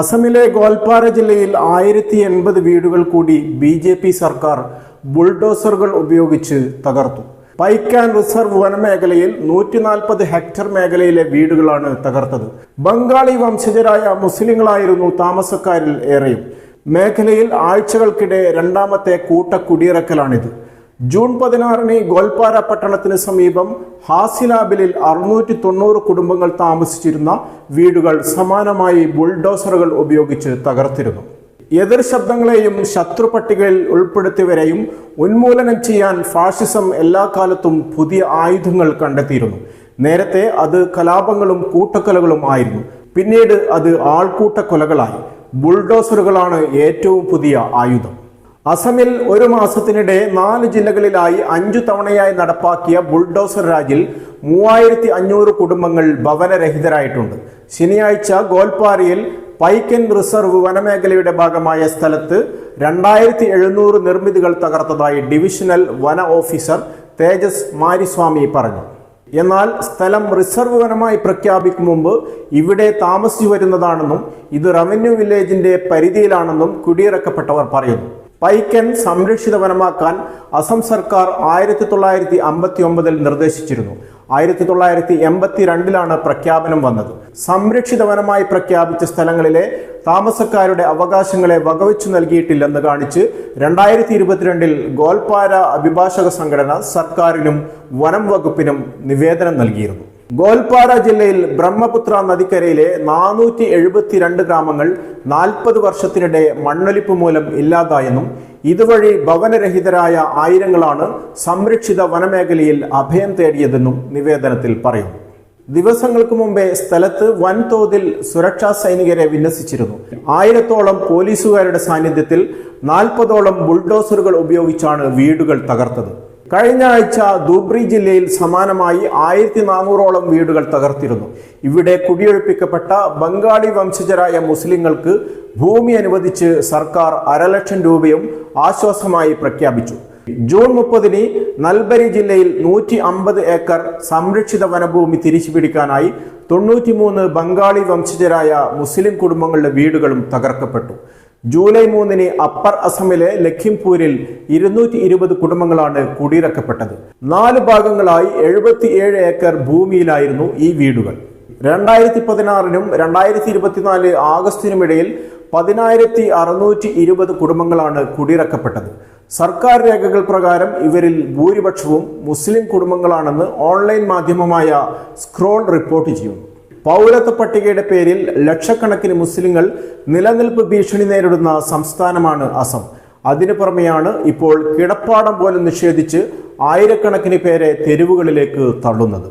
അസമിലെ ഗോൽപാര ജില്ലയിൽ ആയിരത്തി എൺപത് വീടുകൾ കൂടി ബി ജെ പി സർക്കാർ ബുൾഡോസറുകൾ ഉപയോഗിച്ച് തകർത്തു. പൈക്ക് ആൻഡ് റിസർവ് വനമേഖലയിൽ നൂറ്റി നാൽപ്പത് ഹെക്ടർ മേഖലയിലെ വീടുകളാണ് തകർത്തത്. ബംഗാളി വംശജരായ മുസ്ലിങ്ങളായിരുന്നു താമസക്കാരിൽ ഏറെയും. മേഖലയിൽ ആഴ്ചകൾക്കിടെ രണ്ടാമത്തെ കൂട്ട കുടിയിറക്കലാണിത്. ജൂൺ പതിനാറിന് ഗോൽപ്പാര പട്ടണത്തിന് സമീപം ഹാസിലാബിലിൽ അറുന്നൂറ്റി തൊണ്ണൂറ് കുടുംബങ്ങൾ താമസിച്ചിരുന്ന വീടുകൾ സമാനമായി ബുൾഡോസറുകൾ ഉപയോഗിച്ച് തകർത്തിരുന്നു. എതിർ ശബ്ദങ്ങളെയും ശത്രു പട്ടികയിൽ ഉൾപ്പെടുത്തിയവരെയും ഉന്മൂലനം ചെയ്യാൻ ഫാഷിസം എല്ലാ കാലത്തും പുതിയ ആയുധങ്ങൾ കണ്ടെത്തിയിരുന്നു. നേരത്തെ അത് കലാപങ്ങളും കൂട്ടക്കൊലകളും ആയിരുന്നു. പിന്നീട് അത് ആൾക്കൂട്ട കൊലകളായി ബുൾഡോസറുകളാണ് ഏറ്റവും പുതിയ ആയുധം. അസമിൽ ഒരു മാസത്തിനിടെ നാല് ജില്ലകളിലായി അഞ്ചു തവണയായി നടപ്പാക്കിയ ബുൾഡോസർ രാജിൽ മൂവായിരത്തി അഞ്ഞൂറ് കുടുംബങ്ങൾ ഭവനരഹിതരായിട്ടുണ്ട്. ശനിയാഴ്ച ഗോൽപ്പാരയിൽ പൈക്കൻ റിസർവ് വനമേഖലയുടെ ഭാഗമായ സ്ഥലത്ത് രണ്ടായിരത്തി എഴുന്നൂറ് നിർമ്മിതികൾ തകർത്തതായി ഡിവിഷണൽ വന ഓഫീസർ തേജസ് മാരിസ്വാമി പറഞ്ഞു. എന്നാൽ സ്ഥലം റിസർവ് വനമായി പ്രഖ്യാപിക്കും മുമ്പ് ഇവിടെ താമസിച്ചു വരുന്നതാണെന്നും ഇത് റവന്യൂ വില്ലേജിന്റെ പരിധിയിലാണെന്നും കുടിയിറക്കപ്പെട്ടവർ പറയുന്നു. പൈക്കൻ സംരക്ഷിത വനമാക്കാൻ അസം സർക്കാർ ആയിരത്തി തൊള്ളായിരത്തി അമ്പത്തി ഒമ്പതിൽ നിർദ്ദേശിച്ചിരുന്നു. ആയിരത്തി തൊള്ളായിരത്തി എൺപത്തി രണ്ടിലാണ് പ്രഖ്യാപനം വന്നത്. സംരക്ഷിത വനമായി പ്രഖ്യാപിച്ച സ്ഥലങ്ങളിലെ താമസക്കാരുടെ അവകാശങ്ങളെ വകവെച്ചു നൽകിയിട്ടില്ലെന്ന് കാണിച്ച് രണ്ടായിരത്തി ഇരുപത്തിരണ്ടിൽ ഗോൽപ്പാര അഭിഭാഷക സംഘടന സർക്കാരിനും വനം വകുപ്പിനും നിവേദനം നൽകിയിരുന്നു. ഗോൽപ്പാര ജില്ലയിൽ ബ്രഹ്മപുത്ര നദിക്കരയിലെ നാനൂറ്റി എഴുപത്തിരണ്ട് ഗ്രാമങ്ങൾ നാൽപ്പത് വർഷത്തിനിടെ മണ്ണൊലിപ്പ് മൂലം ഇല്ലാതായെന്നും ഇതുവഴി ഭവനരഹിതരായ ആയിരങ്ങളാണ് സംരക്ഷിത വനമേഖലയിൽ അഭയം തേടിയതെന്നും നിവേദനത്തിൽ പറയുന്നു. ദിവസങ്ങൾക്ക് മുമ്പേ സ്ഥലത്ത് വൻതോതിൽ സുരക്ഷാ സൈനികരെ വിന്യസിച്ചിരുന്നു. ആയിരത്തോളം പോലീസുകാരുടെ സാന്നിധ്യത്തിൽ നാൽപ്പതോളം ബുൾഡോസറുകൾ ഉപയോഗിച്ചാണ് വീടുകൾ തകർത്തത്. കഴിഞ്ഞ ആഴ്ച ധൂബ്രി ജില്ലയിൽ സമാനമായി ആയിരത്തി നാനൂറോളം വീടുകൾ തകർത്തിരുന്നു. ഇവിടെ കുടിയൊഴിപ്പിക്കപ്പെട്ട ബംഗാളി വംശജരായ മുസ്ലിങ്ങൾക്ക് ഭൂമി അനുവദിച്ച് സർക്കാർ അരലക്ഷം രൂപയും ആശ്വാസമായി പ്രഖ്യാപിച്ചു. ജൂൺ മുപ്പതിന് നൽബരി ജില്ലയിൽ നൂറ്റി അമ്പത് ഏക്കർ സംരക്ഷിത വനഭൂമി തിരിച്ചുപിടിക്കാനായി തൊണ്ണൂറ്റിമൂന്ന് ബംഗാളി വംശജരായ മുസ്ലിം കുടുംബങ്ങളുടെ വീടുകളും തകർക്കപ്പെട്ടു. ജൂലൈ മൂന്നിന് അപ്പർ അസമിലെ ലഖിംപൂരിൽ ഇരുന്നൂറ്റി ഇരുപത് കുടുംബങ്ങളാണ് കുടിയിറക്കപ്പെട്ടത്. നാല് ഭാഗങ്ങളായി എഴുപത്തിയേഴ് ഏക്കർ ഭൂമിയിലായിരുന്നു ഈ വീടുകൾ. രണ്ടായിരത്തി പതിനാറിനും രണ്ടായിരത്തി ഇരുപത്തിനാല് ആഗസ്റ്റിനുമിടയിൽ പതിനായിരത്തി അറുന്നൂറ്റി ഇരുപത് കുടുംബങ്ങളാണ് കുടിയിറക്കപ്പെട്ടത്. സർക്കാർ രേഖകൾ പ്രകാരം ഇവരിൽ ഭൂരിപക്ഷവും മുസ്ലിം കുടുംബങ്ങളാണെന്ന് ഓൺലൈൻ മാധ്യമമായ സ്ക്രോൾ റിപ്പോർട്ട് ചെയ്യുന്നു. പൗരത്വ പട്ടികയുടെ പേരിൽ ലക്ഷക്കണക്കിന് മുസ്ലിങ്ങൾ നിലനിൽപ്പ് ഭീഷണി നേരിടുന്ന സംസ്ഥാനമാണ് അസം. അതിനു പുറമെയാണ് ഇപ്പോൾ കിടപ്പാടം പോലും നിഷേധിച്ച് ആയിരക്കണക്കിന് പേരെ തെരുവുകളിലേക്ക് തള്ളുന്നത്.